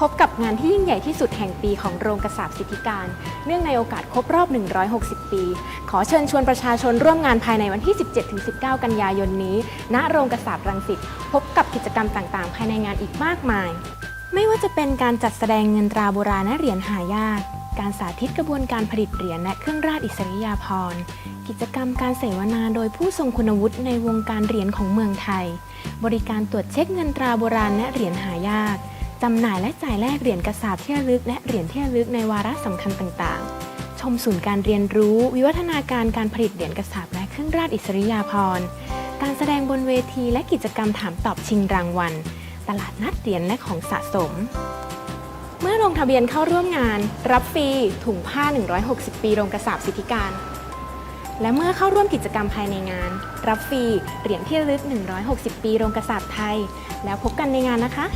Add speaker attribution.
Speaker 1: พบกับงานที่ยิ่งใหญ่ที่สุดแห่งปีของโรงกระสาบสิทธิการ เนื่องในโอกาสครบรอบ 160 ปี ขอเชิญชวนประชาชนร่วมงานภายในวันที่ 17-19 กันยายนนี้ ณ โรงกระสาบรังสิต พบกับกิจกรรมต่างๆ ภายในงานอีกมากมาย ไม่ว่าจะเป็นการจัดแสดงเงินตราโบราณและเหรียญหายาก การสาธิตกระบวนการผลิตเหรียญและเครื่องราชอิสริยาภรณ์กิจกรรมการเสวนาโดยผู้ทรงคุณวุฒิในวงการเหรียญของเมืองไทย บริการตรวจเช็คเงินตราโบราณและเหรียญหายาก จำหน่ายและจ่ายแลกเหรียญกระสาบที่ระลึก และเหรียญเที่ระลึกในวาระสำคัญต่างๆ ชมศูนย์การเรียนรู้ วิวัฒนาการการผลิตเหรียญกระสาบและเครื่องราชอิสริยาภรณ์ การแสดงบนเวทีและกิจกรรมถามตอบชิงรางวัล ตลาดนัดเหรียญและของสะสม เมื่อลงทะเบียนเข้าร่วมงาน รับฟรีถุงผ้า 160 ปีโรงกระสาบสิทธิการ และเมื่อเข้าร่วมกิจกรรมภายในงาน รับฟรีเหรียญที่ระลึก 160 ปีโรงกระสาบไทย แล้วพบกันในงานนะคะ